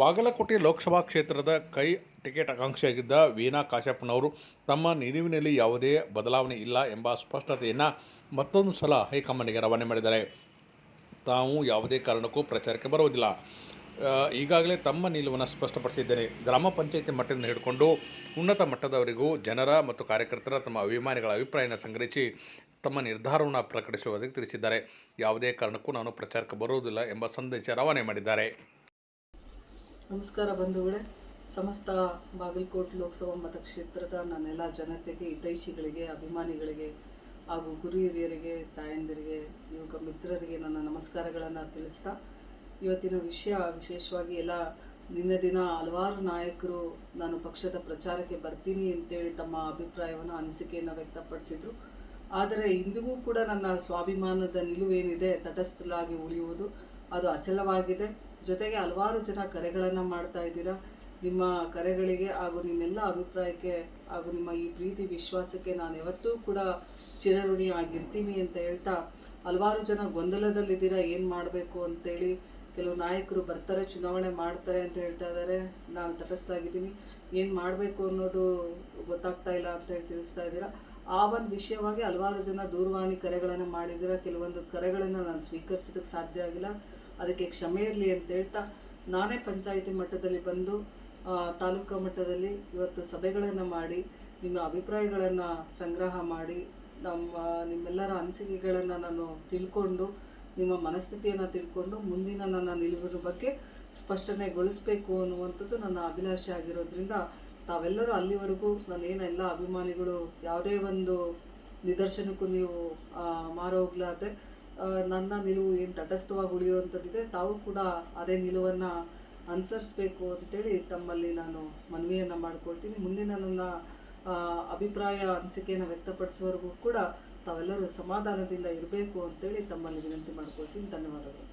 ಬಾಗಲಕೋಟೆ ಲೋಕಸಭಾ ಕ್ಷೇತ್ರದ ಕೈ ಟಿಕೆಟ್ ಆಕಾಂಕ್ಷಿಯಾಗಿದ್ದ ವೀಣಾ ಕಾಶ್ಯಪ್ಪನವರು ತಮ್ಮ ನಿಲುವಿನಲ್ಲಿ ಯಾವುದೇ ಬದಲಾವಣೆ ಇಲ್ಲ ಎಂಬ ಸ್ಪಷ್ಟತೆಯನ್ನು ಮತ್ತೊಂದು ಸಲ ಹೈಕಮಾಂಡ್ಗೆ ರವಾನೆ ಮಾಡಿದ್ದಾರೆ. ತಾವು ಯಾವುದೇ ಕಾರಣಕ್ಕೂ ಪ್ರಚಾರಕ್ಕೆ ಬರುವುದಿಲ್ಲ. ಈಗಾಗಲೇ ತಮ್ಮ ನಿಲುವನ್ನು ಸ್ಪಷ್ಟಪಡಿಸಿದ್ದೇನೆ. ಗ್ರಾಮ ಪಂಚಾಯಿತಿ ಮಟ್ಟದಿಂದ ಹಿಡ್ಕೊಂಡು ಉನ್ನತ ಮಟ್ಟದವರೆಗೂ ಜನರ ಮತ್ತು ಕಾರ್ಯಕರ್ತರ ತಮ್ಮ ಅಭಿಮಾನಿಗಳ ಅಭಿಪ್ರಾಯನ ಸಂಗ್ರಹಿಸಿ ತಮ್ಮ ನಿರ್ಧಾರವನ್ನು ಪ್ರಕಟಿಸುವುದಕ್ಕೆ ತಿಳಿಸಿದ್ದಾರೆ. ಯಾವುದೇ ಕಾರಣಕ್ಕೂ ನಾನು ಪ್ರಚಾರಕ್ಕೆ ಬರುವುದಿಲ್ಲ ಎಂಬ ಸಂದೇಶ ರವಾನೆ ಮಾಡಿದ್ದಾರೆ. ನಮಸ್ಕಾರ ಬಂಧುಗಳೇ. ಸಮಸ್ತ ಬಾಗಲಕೋಟೆ ಲೋಕಸಭಾ ಮತಕ್ಷೇತ್ರದ ನನ್ನೆಲ್ಲ ಜನತೆಗೆ, ಹಿತೈಷಿಗಳಿಗೆ, ಅಭಿಮಾನಿಗಳಿಗೆ ಹಾಗೂ ಗುರು ಹಿರಿಯರಿಗೆ, ತಾಯಂದಿರಿಗೆ, ಯುವಕ ಮಿತ್ರರಿಗೆ ನನ್ನ ನಮಸ್ಕಾರಗಳನ್ನು ತಿಳಿಸ್ತಾ, ಇವತ್ತಿನ ವಿಷಯ ವಿಶೇಷವಾಗಿ ಎಲ್ಲ ನಿನ್ನೆ ದಿನ ಹಲವಾರು ನಾಯಕರು ನಾನು ಪಕ್ಷದ ಪ್ರಚಾರಕ್ಕೆ ಬರ್ತೀನಿ ಅಂತೇಳಿ ತಮ್ಮ ಅಭಿಪ್ರಾಯವನ್ನು, ಅನಿಸಿಕೆಯನ್ನು ವ್ಯಕ್ತಪಡಿಸಿದರು. ಆದರೆ ಇಂದಿಗೂ ಕೂಡ ನನ್ನ ಸ್ವಾಭಿಮಾನದ ನಿಲುವೇನಿದೆ ತಟಸ್ಥಲಾಗಿ ಉಳಿಯುವುದು ಅದು ಅಚಲವಾಗಿದೆ. ಜೊತೆಗೆ ಹಲವಾರು ಜನ ಕರೆಗಳನ್ನು ಮಾಡ್ತಾ ಇದ್ದೀರಾ? ನಿಮ್ಮ ಕರೆಗಳಿಗೆ ಹಾಗೂ ನಿಮ್ಮೆಲ್ಲ ಅಭಿಪ್ರಾಯಕ್ಕೆ ಹಾಗೂ ನಿಮ್ಮ ಈ ಪ್ರೀತಿ ವಿಶ್ವಾಸಕ್ಕೆ ನಾನು ಯಾವತ್ತೂ ಕೂಡ ಚಿರಋಣಿ ಆಗಿರ್ತೀನಿ ಅಂತ ಹೇಳ್ತಾ ಹಲವಾರು ಜನ ಗೊಂದಲದಲ್ಲಿದ್ದೀರಾ? ಏನು ಮಾಡಬೇಕು ಅಂತೇಳಿ ಕೆಲವು ನಾಯಕರು ಬರ್ತಾರೆ, ಚುನಾವಣೆ ಮಾಡ್ತಾರೆ ಅಂತ ಹೇಳ್ತಾ ಇದ್ದಾರೆ. ನಾನು ತಟಸ್ಥಾಗಿದ್ದೀನಿ ಏನು ಮಾಡಬೇಕು ಅನ್ನೋದು ಗೊತ್ತಾಗ್ತಾ ಇಲ್ಲ ಅಂತ ಹೇಳಿ ತಿಳಿಸ್ತಾ ಇದ್ದೀರಾ? ಆ ಒಂದು ವಿಷಯವಾಗಿ ಹಲವಾರು ಜನ ದೂರವಾಣಿ ಕರೆಗಳನ್ನು ಮಾಡಿದ್ದೀರಾ? ಕೆಲವೊಂದು ಕರೆಗಳನ್ನು ನಾನು ಸ್ವೀಕರಿಸೋದಕ್ಕೆ ಸಾಧ್ಯ ಆಗಿಲ್ಲ. ಅದಕ್ಕೆ ಕ್ಷಮೆ ಇರಲಿ ಅಂತ ಹೇಳ್ತಾ ನಾನೇ ಪಂಚಾಯಿತಿ ಮಟ್ಟದಲ್ಲಿ ಬಂದು ತಾಲೂಕು ಮಟ್ಟದಲ್ಲಿ ಇವತ್ತು ಸಭೆಗಳನ್ನು ಮಾಡಿ ನಿಮ್ಮ ಅಭಿಪ್ರಾಯಗಳನ್ನು ಸಂಗ್ರಹ ಮಾಡಿ ನಮ್ಮ ನಿಮ್ಮೆಲ್ಲರ ಅನಿಸಿಕೆಗಳನ್ನು ನಾನು ತಿಳ್ಕೊಂಡು ನಿಮ್ಮ ಮನಸ್ಥಿತಿಯನ್ನು ತಿಳ್ಕೊಂಡು ಮುಂದಿನ ನನ್ನ ನಿಲುವಿನ ಬಗ್ಗೆ ಸ್ಪಷ್ಟನೆಗೊಳಿಸಬೇಕು ಅನ್ನುವಂಥದ್ದು ನನ್ನ ಅಭಿಲಾಷೆ ಆಗಿರೋದ್ರಿಂದ ತಾವೆಲ್ಲರೂ ಅಲ್ಲಿವರೆಗೂ ನಾನೇನು ಎಲ್ಲ ಅಭಿಮಾನಿಗಳು ಯಾವುದೇ ಒಂದು ನಿದರ್ಶನಕ್ಕೂ ನೀವು ಆ, ನನ್ನ ನಿಲುವು ಏನು ತಟಸ್ಥವಾಗಿ ಉಳಿಯುವಂಥದ್ದಿದೆ ತಾವು ಕೂಡ ಅದೇ ನಿಲುವನ್ನು ಅನುಸರಿಸಬೇಕು ಅಂತೇಳಿ ತಮ್ಮಲ್ಲಿ ನಾನು ಮನವಿಯನ್ನು ಮಾಡ್ಕೊಳ್ತೀನಿ. ಮುಂದಿನ ನನ್ನ ಅಭಿಪ್ರಾಯ, ಅನಿಸಿಕೆಯನ್ನು ವ್ಯಕ್ತಪಡಿಸುವವರೆಗೂ ಕೂಡ ತಾವೆಲ್ಲರೂ ಸಮಾಧಾನದಿಂದ ಇರಬೇಕು ಅಂತೇಳಿ ತಮ್ಮಲ್ಲಿ ವಿನಂತಿ ಮಾಡ್ಕೊಳ್ತೀನಿ. ಧನ್ಯವಾದಗಳು.